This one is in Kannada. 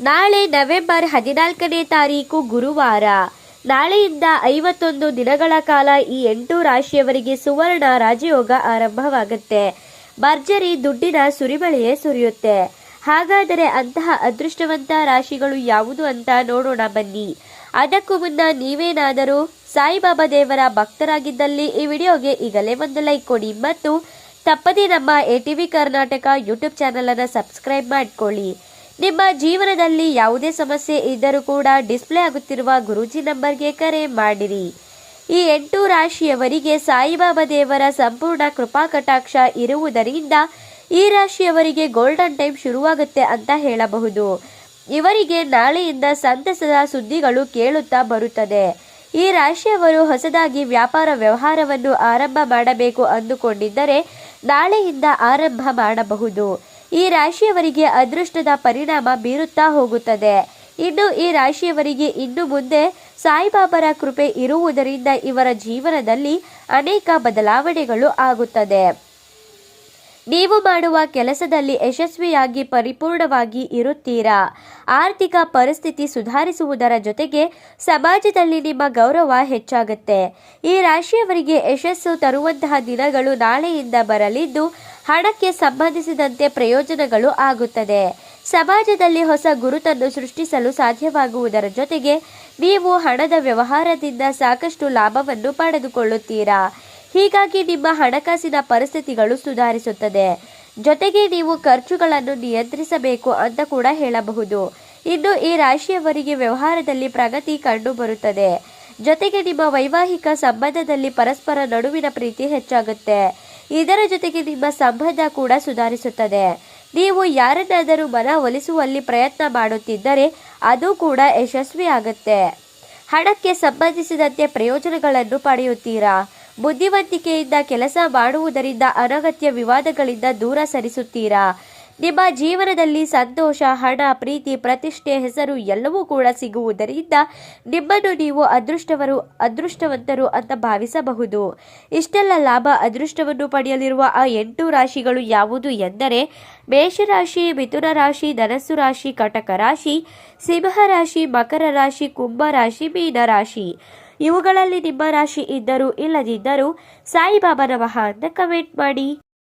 ನಾಳೆ ನವೆಂಬರ್ ಹದಿನಾಲ್ಕನೇ ತಾರೀಕು ಗುರುವಾರ. ನಾಳೆಯಿಂದ ಐವತ್ತೊಂದು ದಿನಗಳ ಕಾಲ ಈ ಎಂಟು ರಾಶಿಯವರಿಗೆ ಸುವರ್ಣ ರಾಜಯೋಗ ಆರಂಭವಾಗುತ್ತೆ. ಭರ್ಜರಿ ದುಡ್ಡಿನ ಸುರಿಮಳೆಯೇ ಸುರಿಯುತ್ತೆ. ಹಾಗಾದರೆ ಅಂತಹ ಅದೃಷ್ಟವಂತ ರಾಶಿಗಳು ಯಾವುದು ಅಂತ ನೋಡೋಣ ಬನ್ನಿ. ಅದಕ್ಕೂ ಮುನ್ನ ನೀವೇನಾದರೂ ಸಾಯಿಬಾಬಾ ದೇವರ ಭಕ್ತರಾಗಿದ್ದಲ್ಲಿ ಈ ವಿಡಿಯೋಗೆ ಈಗಲೇ ಒಂದು ಲೈಕ್ ಕೊಡಿ ಮತ್ತು ತಪ್ಪದೇ ನಮ್ಮ A T V Karnataka YouTube ಚಾನಲನ್ನು ಸಬ್ಸ್ಕ್ರೈಬ್ ಮಾಡಿಕೊಳ್ಳಿ. ನಿಮ್ಮ ಜೀವನದಲ್ಲಿ ಯಾವುದೇ ಸಮಸ್ಯೆ ಇದ್ದರೂ ಕೂಡ ಡಿಸ್ಪ್ಲೇ ಆಗುತ್ತಿರುವ ಗುರೂಜಿ ನಂಬರ್ಗೆ ಕರೆ ಮಾಡಿರಿ. ಈ ಎಂಟು ರಾಶಿಯವರಿಗೆ ಸಾಯಿಬಾಬಾ ದೇವರ ಸಂಪೂರ್ಣ ಕೃಪಾ ಕಟಾಕ್ಷ ಇರುವುದರಿಂದ ಈ ರಾಶಿಯವರಿಗೆ ಗೋಲ್ಡನ್ ಟೈಮ್ ಶುರುವಾಗುತ್ತೆ ಅಂತ ಹೇಳಬಹುದು. ಇವರಿಗೆ ನಾಳೆಯಿಂದ ಸಂತಸದ ಸುದ್ದಿಗಳು ಕೇಳುತ್ತಾ ಬರುತ್ತದೆ. ಈ ರಾಶಿಯವರು ಹೊಸದಾಗಿ ವ್ಯಾಪಾರ ವ್ಯವಹಾರವನ್ನು ಆರಂಭ ಮಾಡಬೇಕು ಅಂದುಕೊಂಡಿದ್ದರೆ ನಾಳೆಯಿಂದ ಆರಂಭ ಮಾಡಬಹುದು. ಈ ರಾಶಿಯವರಿಗೆ ಅದೃಷ್ಟದ ಪರಿಣಾಮ ಬೀರುತ್ತಾ ಹೋಗುತ್ತದೆ. ಇನ್ನು ಈ ರಾಶಿಯವರಿಗೆ ಇನ್ನು ಮುಂದೆ ಸಾಯಿಬಾಬರ ಕೃಪೆ ಇರುವುದರಿಂದ ಇವರ ಜೀವನದಲ್ಲಿ ಅನೇಕ ಬದಲಾವಣೆಗಳು ಆಗುತ್ತದೆ. ನೀವು ಮಾಡುವ ಕೆಲಸದಲ್ಲಿ ಯಶಸ್ವಿಯಾಗಿ ಪರಿಪೂರ್ಣವಾಗಿ ಇರುತ್ತೀರಾ? ಆರ್ಥಿಕ ಪರಿಸ್ಥಿತಿ ಸುಧಾರಿಸುವುದರ ಜೊತೆಗೆ ಸಮಾಜದಲ್ಲಿ ನಿಮ್ಮ ಗೌರವ ಹೆಚ್ಚಾಗುತ್ತೆ. ಈ ರಾಶಿಯವರಿಗೆ ಯಶಸ್ಸು ತರುವಂತಹ ದಿನಗಳು ನಾಳೆಯಿಂದ ಬರಲಿದ್ದು ಹಣಕ್ಕೆ ಸಂಬಂಧಿಸಿದಂತೆ ಪ್ರಯೋಜನಗಳು ಆಗುತ್ತದೆ. ಸಮಾಜದಲ್ಲಿ ಹೊಸ ಗುರುತನ್ನು ಸೃಷ್ಟಿಸಲು ಸಾಧ್ಯವಾಗುವುದರ ಜೊತೆಗೆ ನೀವು ಹಣದ ವ್ಯವಹಾರದಿಂದ ಸಾಕಷ್ಟು ಲಾಭವನ್ನು ಪಡೆದುಕೊಳ್ಳುತ್ತೀರಾ? ಹೀಗಾಗಿ ನಿಮ್ಮ ಹಣಕಾಸಿನ ಪರಿಸ್ಥಿತಿಗಳು ಸುಧಾರಿಸುತ್ತದೆ. ಜೊತೆಗೆ ನೀವು ಖರ್ಚುಗಳನ್ನು ನಿಯಂತ್ರಿಸಬೇಕು ಅಂತ ಕೂಡ ಹೇಳಬಹುದು. ಇನ್ನು ಈ ರಾಶಿಯವರಿಗೆ ವ್ಯವಹಾರದಲ್ಲಿ ಪ್ರಗತಿ ಕಂಡುಬರುತ್ತದೆ. ಜೊತೆಗೆ ನಿಮ್ಮ ವೈವಾಹಿಕ ಸಂಬಂಧದಲ್ಲಿ ಪರಸ್ಪರ ನಡುವಿನ ಪ್ರೀತಿ ಹೆಚ್ಚಾಗುತ್ತೆ. ಇದರ ಜೊತೆಗೆ ನಿಮ್ಮ ಸಂಬಂಧ ಕೂಡ ಸುಧಾರಿಸುತ್ತದೆ. ನೀವು ಯಾರನ್ನಾದರೂ ಮನ ಒಲಿಸುವಲ್ಲಿ ಪ್ರಯತ್ನ ಮಾಡುತ್ತಿದ್ದರೆ ಅದು ಕೂಡ ಯಶಸ್ವಿಯಾಗುತ್ತೆ ಹಣಕ್ಕೆ ಸಂಬಂಧಿಸಿದಂತೆ ಪ್ರಯೋಜನಗಳನ್ನು ಪಡೆಯುತ್ತೀರಾ? ಬುದ್ಧಿವಂತಿಕೆಯಿಂದ ಕೆಲಸ ಮಾಡುವುದರಿಂದ ಅನಗತ್ಯ ವಿವಾದಗಳಿಂದ ದೂರ ಸರಿಸುತ್ತೀರಾ? ನಿಮ್ಮ ಜೀವನದಲ್ಲಿ ಸಂತೋಷ, ಹಣ, ಪ್ರೀತಿ, ಪ್ರತಿಷ್ಠೆ ಹೆಸರು ಎಲ್ಲವೂ ಕೂಡ ಸಿಗುವುದರಿಂದ ನಿಮ್ಮನ್ನು ನೀವು ಅದೃಷ್ಟವರು, ಅದೃಷ್ಟವಂತರು ಅಂತ ಭಾವಿಸಬಹುದು. ಇಷ್ಟೆಲ್ಲ ಲಾಭ, ಅದೃಷ್ಟವನ್ನು ಪಡೆಯಲಿರುವ ಆ ಎಂಟು ರಾಶಿಗಳು ಯಾವುದು ಎಂದರೆ ಮೇಷರಾಶಿ ಮಿಥುನ ರಾಶಿ, ಧನಸ್ಸು ರಾಶಿ, ಕಟಕ ರಾಶಿ, ಸಿಂಹ ರಾಶಿ, ಮಕರ ರಾಶಿ, ಕುಂಭ ರಾಶಿ, ಮೀನ ರಾಶಿ. ಇವುಗಳಲ್ಲಿ ನಿಮ್ಮ ರಾಶಿ ಇದ್ದರೂ ಇಲ್ಲದಿದ್ದರೂ ಸಾಯಿಬಾಬಾ ನಮಃ ಅಂತ ಕಮೆಂಟ್ ಮಾಡಿ.